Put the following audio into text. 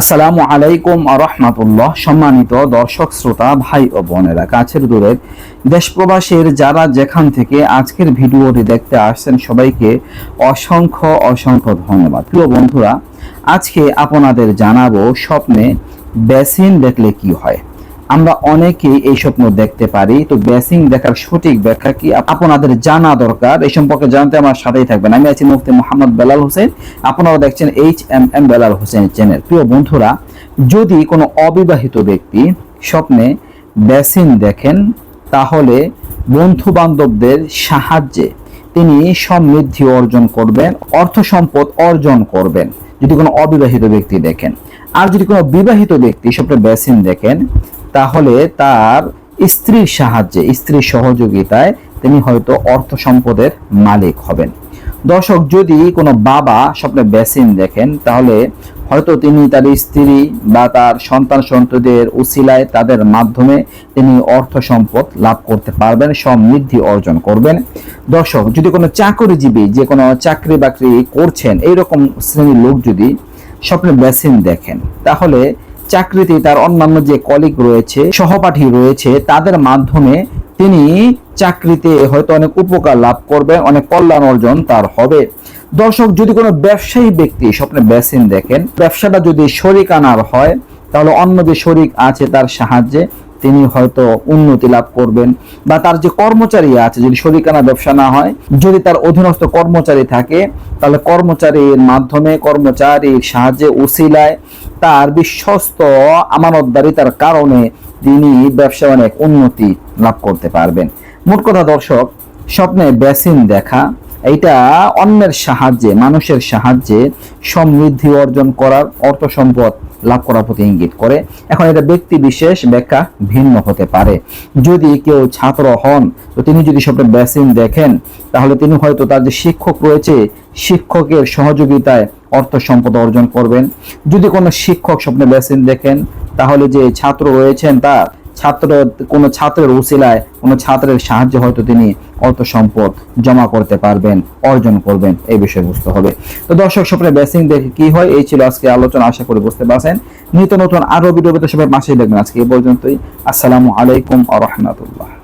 আসসালামু আলাইকুম রহমাতুল্লাহ। সম্মানিত দর্শক, শ্রোতা, ভাই ও বোনেরা, কাছের দূরের দেশ প্রবাসীর যারা যেখান থেকে আজকের ভিডিওটি দেখতে আসছেন, সবাইকে অসংখ্য অসংখ্য ধন্যবাদ। প্রিয় বন্ধুরা, আজকে আপনাদের জানাব স্বপ্নে বেসিন দেখলে কি হয়? আমরা অনেকেই এই স্বপ্ন দেখতে পারি। তো বেসিং দেখার সঠিক ব্যাখ্যা কি? আপনাদের জানা দরকার। এই সম্পর্কে জানতে আমার সাথেই থাকবেন। আমি আছি মুফতি মোহাম্মদ বেলাল হোসেন। আপনারা দেখছেন H M M Belal Hossain channel প্রিয় বন্ধুরা, যদি কোনো অবিবাহিত ব্যক্তি স্বপ্নে বেসিন দেখেন, তাহলে বন্ধু বান্ধবদের সাহায্যে তিনি সমৃদ্ধি অর্জন করবেন, অর্থ সম্পদ অর্জন করবেন। যদি কোনো অবিবাহিত ব্যক্তি দেখেন, আর যদি কোনো বিবাহিত ব্যক্তি স্বপ্নে বেসিন দেখেন, তাহলে তার স্ত্রীর সাহায্যে, স্ত্রীর সহযোগিতায় তিনি হয়তো অর্থ সম্পদের মালিক হবেন। দর্শক, যদি কোনো বাবা স্বপ্নে বেসিন দেখেন, তাহলে হয়তো তিনি তার স্ত্রী বা তার সন্তান সন্ততিদের উসিলায় তাদের মাধ্যমে তিনি অর্থ সম্পদ লাভ করতে পারবেন, সমৃদ্ধি অর্জন করবেন। দর্শক, যদি কোনো চাকরিজীবী যে কোনো চাকরি বাকরি করছেন, এইরকম শ্রেণির লোক যদি স্বপ্নে বেসিন দেখেন, তাহলে চাকরিতে তার অন্যান্য যে কলিগ রয়েছে, সহপাঠী রয়েছে, তাদের মাধ্যমে তিনি চাকরিতে হয়তো অনেক উপকার লাভ করবে অনেক কল্যাণ অর্জন তার হবে। দর্শক, যদি কোনো ব্যবসায়ী ব্যক্তি স্বপ্নে বেসিন দেখেন, ব্যবসাটা যদি শরিক আনার হয়, তাহলে অন্য যে শরিক আছে তার সাহায্যে তিনি হয়তো উন্নতি লাভ করবেন। বা তার যে কর্মচারী আছে, যদি শরিকানা ব্যবসা না হয়, যদি তার অধীনস্থ কর্মচারী থাকে, তাহলে কর্মচারীর মাধ্যমে কর্মচারীর সাহায্যে উসিলায় তার বিশ্বস্ত আমানতদারিতার কারণে তিনি ব্যবসায় অনেক উন্নতি লাভ করতে পারবেন। মোট কথা দর্শক, স্বপ্নে বেসিন দেখা, এইটা অন্যের সাহায্যে, মানুষের সাহায্যে সমৃদ্ধি অর্জন করার অর্থ সম্পদ লাভ করার প্রতি ইঙ্গিত করে। এখন এটা ব্যক্তি বিশেষ, ব্যাখ্যা ভিন্ন হতে পারে। যদি কেউ ছাত্র হন, তো তিনি যদি স্বপ্নে বেসিন দেখেন, তাহলে তিনি হয়তো তার যে শিক্ষক রয়েছে, শিক্ষকের সহযোগিতায় অর্থ সম্পদ অর্জন করবেন। যদি কোনো শিক্ষক স্বপ্নে বেসিন দেখেন, তাহলে যে ছাত্র রয়েছেন তার ছাত্র, কোনো ছাত্রের উসিলায়, কোনো ছাত্রের সাহায্যে হয়তো তিনি অর্থ সম্পদ জমা করতে পারবেন, অর্জন করবেন, এই বিষয়ে বুঝতে হবে। তো দর্শক স্বপ্নে বেসিং দেখে কি হয়? এই ছিল আজকে আলোচনা, আশা করি বুঝতে পারছেন। নিত্য নতুন আরও ভিডিও পেতে সবাই মাসেই দেখবেন আজকে এই পর্যন্তই। আসসালামু আলাইকুম আ রহমতুল্লাহ।